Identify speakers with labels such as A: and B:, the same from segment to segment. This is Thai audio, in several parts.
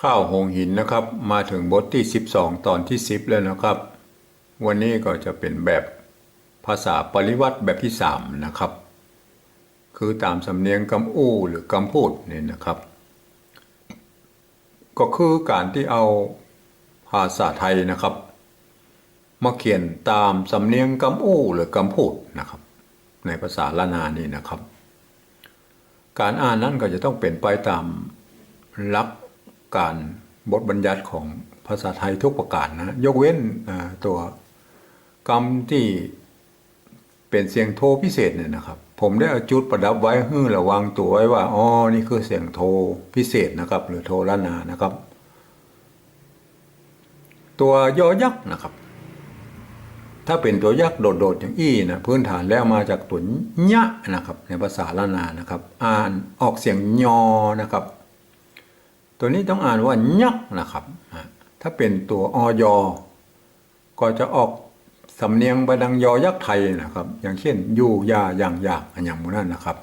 A: ข้าวหงหินนะครับมาถึงบทที่ 12 ตอนที่ 10 แล้วนะครับ วันนี้ก็จะเป็นแบบภาษาปริวัติแบบที่ 3 นะครับ คือตามสำเนียงกำอู้หรือกำพูดนี่นะครับ ก็คือการที่เอาภาษาไทยนะครับ มาเขียนตามสำเนียงกำอู้หรือกำพูดนะครับ ในภาษาละนานี่นะครับ การอ่านนั้นก็จะต้องเป็นไปตามหลัก การบทบัญญัติของภาษาไทยทุกประการนะ ยกเว้นตัวกรรมที่เป็นเสียงโทพิเศษเนี่ยนะครับ ผมได้เอาจุดประดับไว้ให้ระวังตัวไว้ว่าอ๋อนี่คือเสียงโทพิเศษนะครับ หรือโทละนานะครับ ตัวยอยักษ์นะครับ ถ้าเป็นตัวยักษ์โดดๆอย่างอี้นะพื้นฐานแล้วมาจากตัวยะนะครับ ในภาษาละนานะครับ อ่านออกเสียงยอนะครับ ตัวนี้ต้องอ่านว่ายักษ์นะครับถ้าเป็นตัวอยก็จะออกสำเนียงไปดังยอยักษ์ไทยนะครับ อย่างเช่นอยู่ยาอย่างอยากอันอย่างมูนั้นนะครับ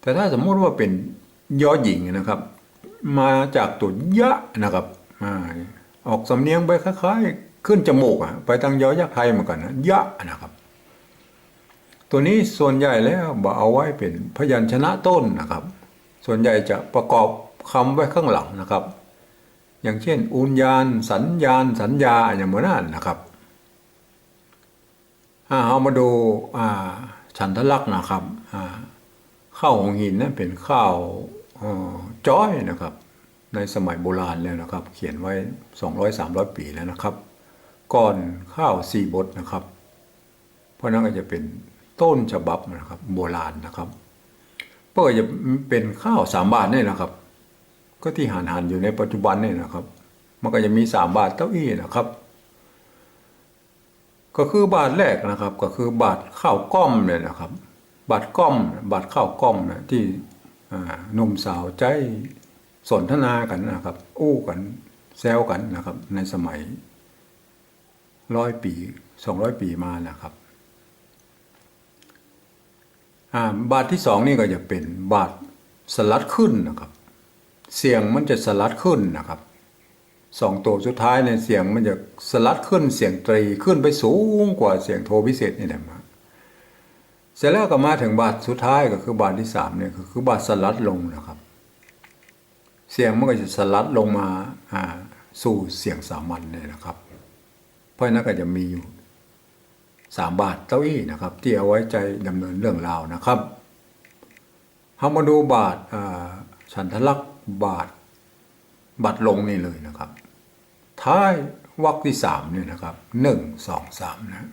A: แต่ถ้าสมมุติว่าเป็นยอหญิงนะครับ มาจากตัวยะนะครับอาออกสำเนียงไปคล้ายๆ ขึ้นจมูกอะไปทางยอยักษ์ไทยเหมือนกันนะยะนะครับ ตัวนี้ส่วนใหญ่แล้วบอเอาไว้เป็นพยัญชนะต้นนะครับ ส่วนใหญ่จะประกอบ คำไว้ข้างหลังนะครับ อย่างเช่นอุญญาณ สัญญาณ สัญญาอย่างเหมือนนั้นนะครับเอามาดูฉันทลักษณ์นะครับข้าวของหินนั้นเป็นข้าวจ้อยนะครับ ในสมัยโบราณแล้วนะครับ เขียนไว้ 200-300 ปีแล้วนะครับ ก่อนข้าวสี่บทนะครับ เพราะนั้นก็จะเป็นต้นฉบับนะครับโบราณนะครับ เพื่อจะเป็นข้าวสามบาทนี่นะครับ ก็ที่หารหารอยู่ในปัจจุบันนี่นะครับ มันก็จะมีสามบาทเต้าอี้นะครับ ก็คือบาทแรกนะครับ ก็คือบาทข้าวกล้อมเลยนะครับ บาทก้อม บาทข้าวกล้อมนะที่หนุ่มสาวใจสนทนากันนะครับ อู้กันแซวกันนะครับ ในสมัยร้อยปีสองร้อยปีมานะครับบาทที่สองนี่ก็จะเป็นบาทสลัดขึ้นนะครับ เสียงมันจะสลัดขึ้นนะครับสองตัวสุดท้ายเนี่ยเสียงมันจะสลัดขึ้นเสียงตรีขึ้นไปสูงกว่าเสียงโทพิเศษนี่แหละมาเสร็จแล้วก็มาถึงบาทสุดท้ายก็คือบาทที่สามเนี่ยก็คือบาทสลัดลงนะครับ เสียงมันก็จะสลัดลงมาอ่าสู่เสียงสามัญเนี่ยนะครับ เพราะนั้นก็จะมีอยู่สามบาทเต้าอี้นะครับ ที่เอาไว้ใจดำเนินเรื่องราวนะครับเรามาดูบาทอ่าฉันทลักษ บาทบาทลงนี่เลยนะครับ ท้ายวรรคที่สามเนี่ยนะครับหนึ่งสองสามนะ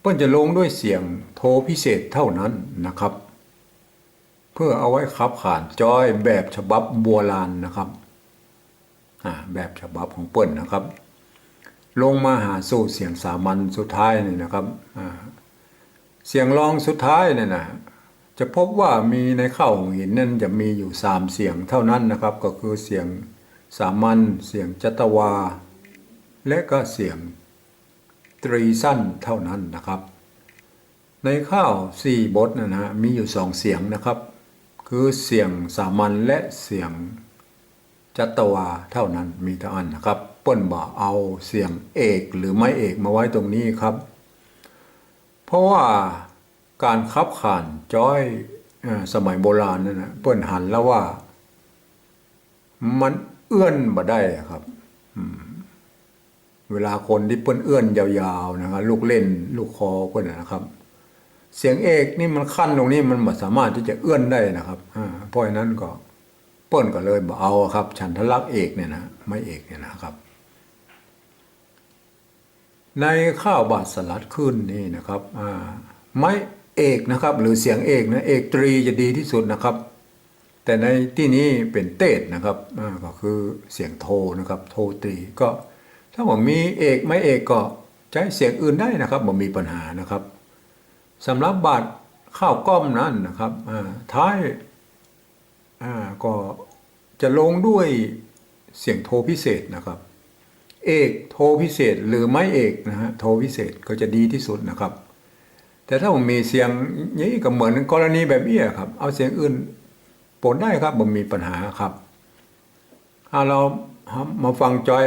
A: เปิ้นจะลงด้วยเสียงโทพิเศษเท่านั้นนะครับ เพื่อเอาไว้ขับขานจอยแบบฉบับโบราณนะครับอ่าแบบฉบับของเปิ้นนะครับ ลงมาหาสู่เสียงสามัญสุดท้ายนี่นะครับเสียงรองสุดท้ายเนี่ยนะ จะพบว่ามีในข้าวหินนั่นจะมีอยู่สามเสียงเท่านั้นนะครับ ก็คือเสียงสามัญเสียงจัตวา และก็เสียงตรีสั้นเท่านั้นนะครับ ในข้าวสี่บทนะฮะมีอยู่สองเสียงนะครับ คือเสียงสามัญและเสียงจัตวาเท่านั้นมีเท่านั้นนะครับเปิ้นบอกเอาเสียงเอกหรือไม่เอกมาไว้ตรงนี้ครับ เพราะว่า การขับขานจ้อยอสมัยโบราณนั่นนะเปิ้นหันแล้วว่า มันเอื้อนบ่ได้ครับเวลาคนที่เปิ้นเอื้อนยาวๆนะครับลูกเล่น ลูกคอเปิ้นนะครับ เสียงเอกนี่มันขั้นตรงนี้มันไม่สามารถที่จะเอื้อนได้นะครับเพราะฉะนั้นก็เปิ้นก็เลยบอกเอาครับ ฉันทลักษ์เอกเนี่ยนะไม่เอกเนี่ยนะครับ ในข้าวบาทสลัดขึ้นนี่นะครับ ไม่ เอกนะครับ หรือเสียงเอกนะเอกตรีจะดีที่สุดนะครับ แต่ในที่นี้เป็นเตดนะครับก็คือเสียงโทนะครับ โทตรีก็ ถ้าผมมีเอกไม่เอกก็ใช้เสียงอื่นได้นะครับผมมีปัญหานะครับสำหรับบาทข้าวก้อมนั้นนะครับท้ายก็จะลงด้วยเสียงโทพิเศษนะครับ เอกโทพิเศษหรือไม่เอกนะฮะโทพิเศษก็จะดีที่สุดนะครับ แต่ถ้าผมมีเสียงนี้ก็เหมือนกรณีแบบนี้ครับ เอาเสียงอื่นปนได้ครับผมมีปัญหาครับอะเรามาฟังจอย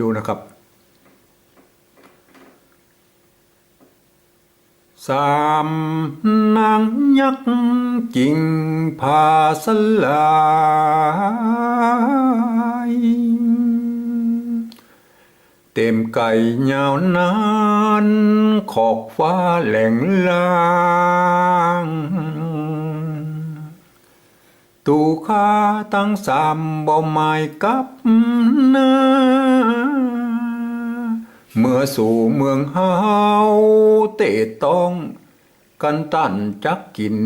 A: ดูนะครับสามนางยักษ์จิงพาสลาย เต็มไก่ยาวนานขอบฟ้าแหล่งลางตูข้าตั้งสามบ่หมายกับน้าเมื่อสู่เมืองเฮาเตะต้อง กันตันจักกิน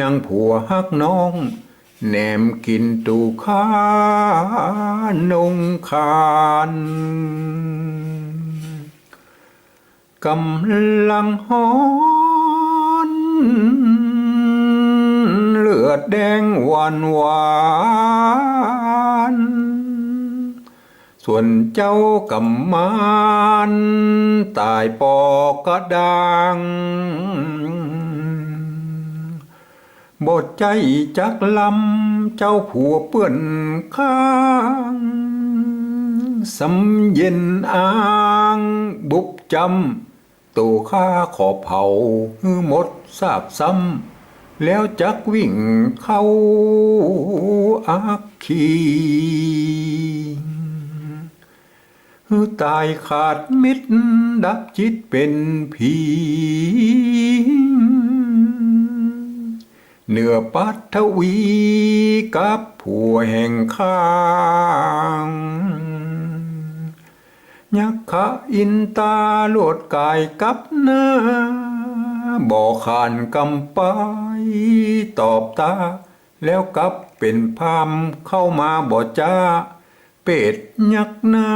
A: ยังผัวฮักน้อง แหนมกินตูข้านงคานกำลังฮ้อนเลือดแดงหวานหวานส่วนเจ้ากำมานตายปอกกระดัง บทใจจักลำเจ้าผัวเปื้อนข้างสำเย็นอ้าง บุบจำตัวข้าขอเผาฮือหมดทราบซ้ำแล้วจักวิ่งเข้าอักขีฮือตายขาดมิตรดับจิตเป็นผี เหนือปัทวีกับผัวแห่งข้างยักขะอินตาโลดกายกับหน้าบ่อขานกำไปตอบตา แล้วกับเป็นพามเข้ามาบ่จ้า เป็ดยักหน้า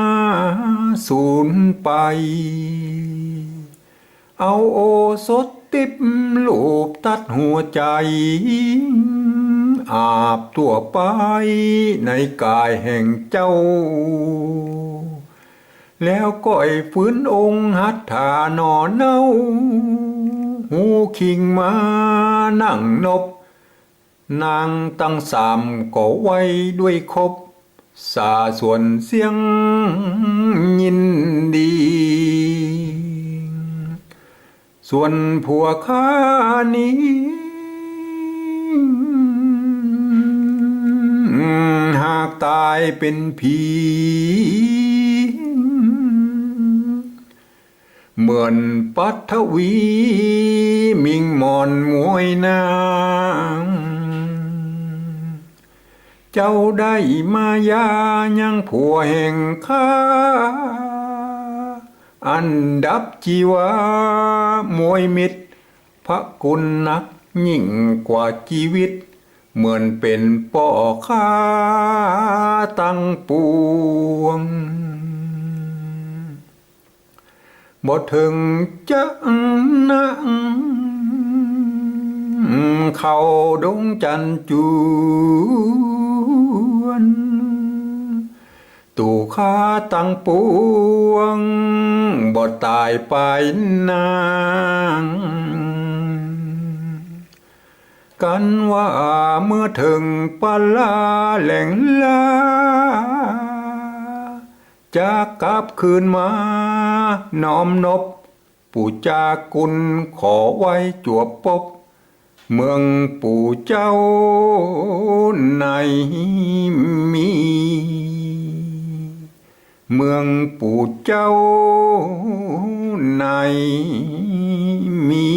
A: สูญไป เอาโอสถติบลูบตัดหัวใจ อาบตัวไปในกายแห่งเจ้า แล้วก้อยฟื้นองค์หัตถานอนเน่า หูคิงมานั่งนบ นางตั้งสามก็ไว้ด้วยครบสาส่วนเสียงยินดี ส่วนผัวข้านี้ หากตายเป็นผี เหมือนปัทวี มิงมอนมวยนาง เจ้าได้มายายังผัวแห่งข้า อันดับจีวามวยมิตร พระกุณนักยิ่งกว่าชีวิต เหมือนเป็นป่อข้าตั้งปวงบ่ถึงจะนั่งเข้าดงจันจู ตู่ขาตั้งปวงบ่ตายไปนางกันว่าเมื่อถึงปลาแหล่งลาจะกลับคืนมา น้อมนบ ปู่จากุลขอไว้จวบปบ เมืองปู่เจ้าในมี เมืองปู่เจ้าในมี